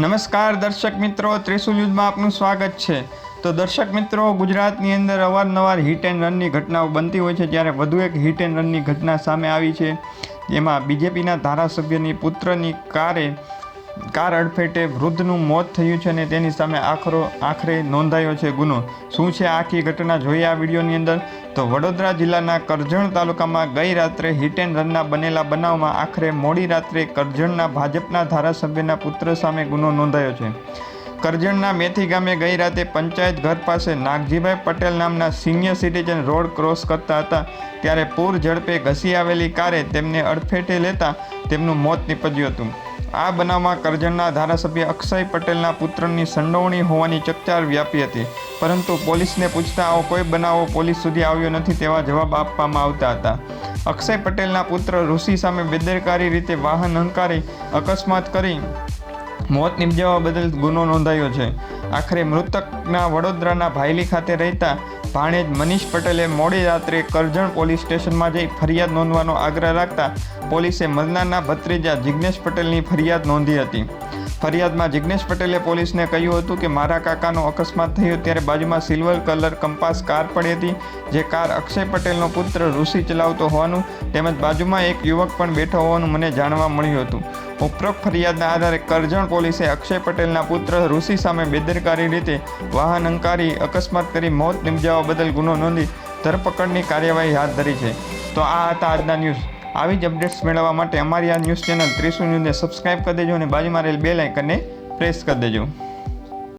નમસ્કાર દર્શક મિત્રો, ત્રિશુલ ન્યૂઝમાં આપનું સ્વાગત છે. તો દર્શક મિત્રો, ગુજરાતની અંદર અવારનવાર હિટ એન્ડ રનની ઘટનાઓ બનતી હોય છે, જ્યારે વધુ એક હિટ એન્ડ રનની ઘટના સામે આવી છે. જેમાં બીજેપીના ધારાસભ્યની પુત્રની કારે, કાર અડફેટે વૃદ્ધનું મોત થયું છે અને તેની સામે આખરો, આખરે નોંધાયો છે ગુનો. શું છે આખી ઘટના? જોઈએ આ વિડીયોની અંદર. તો વડોદરા જિલ્લાના કરજણ તાલુકામાં ગઈ રાત્રે હિટ એન્ડ રનના બનેલા બનાવમાં આખરે મોડી રાત્રે કરજણના ભાજપના ધારાસભ્યના પુત્ર સામે ગુનો નોંધાયો છે. કરજણના મેથી ગામે ગઈ રાતે પંચાયત ઘર પાસે નાગજીભાઈ પટેલ નામના સિનિયર સિટીઝન રોડ ક્રોસ કરતા હતા. ત્યારે પૂર ઝડપે ઘસી આવેલી કારે તેમને અડફેટે લેતા તેમનું મોત નીપજ્યું હતું. આ બનાવમાં કરજણના ધારાસભ્ય અક્ષય પટેલના પુત્રની સંડોવણી હોવાની ચકચાર વ્યાપી હતી. પરંતુ પોલીસને પૂછતા આવો કોઈ બનાવો પોલીસ સુધી આવ્યો નથી તેવા જવાબ આપવામાં આવતા હતા. અક્ષય પટેલના પુત્ર ઋષિ સામે બેદરકારી રીતે વાહન હંકારી અકસ્માત કરી મોત નિપજાવવા બદલ ગુનો નોંધાયો છે. આખરે મૃતકના વડોદરાના ભાયલી ખાતે રહેતા ભાણેજ મનીષ પટેલે મોડી રાત્રે કરજણ પોલીસ સ્ટેશનમાં જઈ ફરિયાદ નોંધવાનો આગ્રહ રાખતા પોલીસે મરનારના ભત્રીજા જિજ્ઞેશ પટેલની ફરિયાદ નોંધી હતી. ફરિયાદમાં જિજ્ઞેશ પટેલે પોલીસને કહ્યું હતું કે, મારા કાકાનો અકસ્માત થયો ત્યારે બાજુમાં સિલ્વર કલર કંપાસ કાર પડી હતી, જે કાર અક્ષય પટેલનો પુત્ર ઋષિ ચલાવતો હોવાનું તેમજ બાજુમાં એક યુવક પણ બેઠો હોવાનું મને જાણવા મળ્યું હતું. ઉપરોક્ત ફરિયાદના આધારે કરજણ પોલીસે અક્ષય પટેલના પુત્ર ઋષિ સામે બેદરકારી રીતે વાહન અંકારી અકસ્માત કરી મોત નિપજાવવા બદલ ગુનો નોંધી ધરપકડની કાર્યવાહી હાથ ધરી છે. તો આ હતા આજના ન્યૂઝ. આવી જ અપડેટ્સ મેળવવા માટે અમારી આ ન્યૂઝ ચેનલ ત્રિશુલ ન્યૂઝને સબસ્ક્રાઇબ કરી દેજો અને બાજુમાં રહેલ બે લાઇકનને પ્રેસ કરી દેજો.